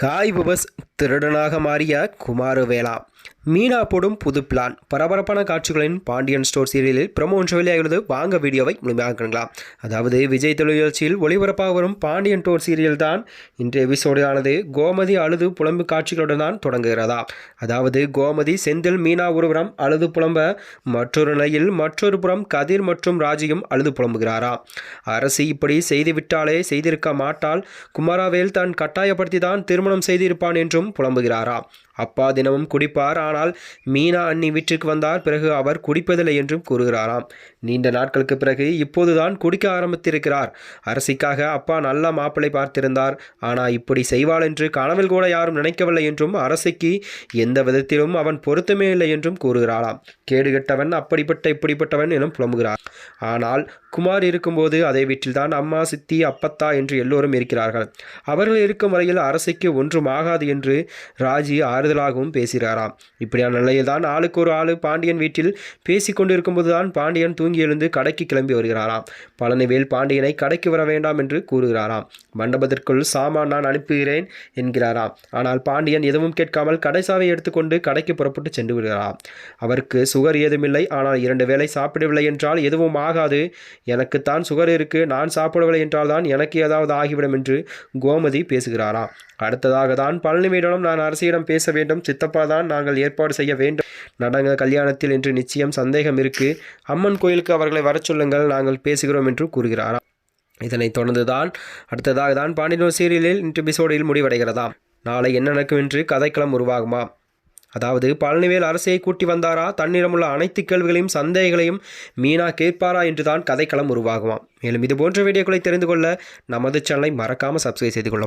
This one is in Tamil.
ஹாய் பபஸ் திருடனாக மாறிய குமாரவேலா. மீனா போடும் புது பிளான். பரபரப்பான காட்சிகளின் பாண்டியன் ஸ்டோர் சீரியலில் ப்ரமோ ஒன்று வெளியாகிறது வாங்க வீடியோவை முழுமையாக காணலாம். அதாவது விஜய் தொலைக்காட்சியில் ஒளிபரப்பாக வரும் பாண்டியன் டோர் சீரியல் தான் இன்றைய எபிசோடானது கோமதி அழுது புலம்பு காட்சிகளுடன் தான் தொடங்குகிறதா? அதாவது கோமதி செந்தில் மீனா ஒருபுறம் அழுது புலம்ப மற்றொரு நிலையில் மற்றொரு புறம் கதிர் மற்றும் ராஜியும் அழுது புலம்புகிறாரா? அரசு இப்படி செய்துவிட்டாலே செய்திருக்க மாட்டால் குமாரவேல் தான் கட்டாயப்படுத்தி தான் திருமணம் செய்திருப்பான் என்றும் புலம்புகிறாரா? அப்பா தினமும் குடிப்பார். ஆனால் ஆனால் மீனா அண்ணி வீட்டிற்கு வந்தார். பிறகு அவர் குடிப்பதில்லை என்றும் கூறுகிறாராம். நீண்ட நாட்களுக்கு பிறகு இப்போதுதான் குடிக்க ஆரம்பித்திருக்கிறார். அரசிக்காக அப்பா நல்ல மாப்பிளை பார்த்திருந்தார். ஆனால் இப்படி செய்வாள் என்று கனவில் கூட யாரும் நினைக்கவில்லை என்றும் அரசிக்கு எந்த விதத்திலும் அவன் பொருத்தமே இல்லை என்றும் கூறுகிறாளாம். கேடுகட்டவன் அப்படிப்பட்ட இப்படிப்பட்டவன் எனும் புலம்புகிறார். ஆனால் குமார் இருக்கும்போது அதே வீட்டில்தான் அம்மா சித்தி அப்பத்தா என்று எல்லோரும் இருக்கிறார்கள். அவர்கள் இருக்கும் வரையில் அரசிக்கு ஒன்றும் ஆகாது என்று ராஜி ஆறுதலாகவும் பேசுகிறாராம். இப்படியான நிலையில்தான் ஆளுக்கு ஒரு ஆளு பாண்டியன் வீட்டில் பேசிக் கொண்டிருக்கும்போது தான் பாண்டியன் தூங்கி எழுந்து கடைக்கு கிளம்பி வருகிறாராம். பழனிவேல் பாண்டியனை கடைக்கு வர வேண்டாம் என்று கூறுகிறாராம். மண்டபத்திற்குள் சாமான் நான் அனுப்புகிறேன் என்கிறாராம். ஆனால் பாண்டியன் எதுவும் கேட்காமல் கடைசாவை எடுத்துக்கொண்டு கடைக்கு புறப்பட்டு சென்று விடுகிறாராம். அவருக்கு சுகர் ஏதுமில்லை. ஆனால் இரண்டு வேளை சாப்பிடவில்லை என்றால் எதுவும் ஆகாது. எனக்குத்தான் சுகர் இருக்கு. நான் சாப்பிடவில்லை என்றால் தான் எனக்கு ஏதாவது ஆகிவிடும் என்று கோமதி பேசுகிறாராம். அடுத்ததாக தான் பழனிவேலிடம் நான் அரசியிடம் பேச வேண்டும். சித்தப்பா தான் நாங்கள் ஏற்பாடு செய்ய வேண்டும். நடங்க கல்யாணத்தில் என்று நிச்சயம் சந்தேகம் இருக்கு. அம்மன் கோயிலுக்கு அவர்களை வரச் சொல்லுங்கள் நாங்கள் பேசுகிறோம் என்று கூறுகிறாராம் இதனைத் தொடர்ந்து தான் அடுத்ததாக தான் பாண்டினோ சீரியலில் இன்று எபிசோடில் முடிவடைகிறதாம். நாளை என்ன நடக்கும் என்று கதைக்களம் உருவாகுமா? அதாவது பழனிவேல் அரசியை கூட்டி வந்தாரா? தன்னிடமுள்ள அனைத்து கேள்விகளையும் சந்தேகங்களையும் மீனா கேட்பாரா என்றுதான் கதைக்களம் உருவாகுமா மேலும் இது போன்ற வீடியோக்களை தெரிந்து கொள்ள நமது சேனலை மறக்காமல் சப்ஸ்கிரைப் செய்து கொள்ள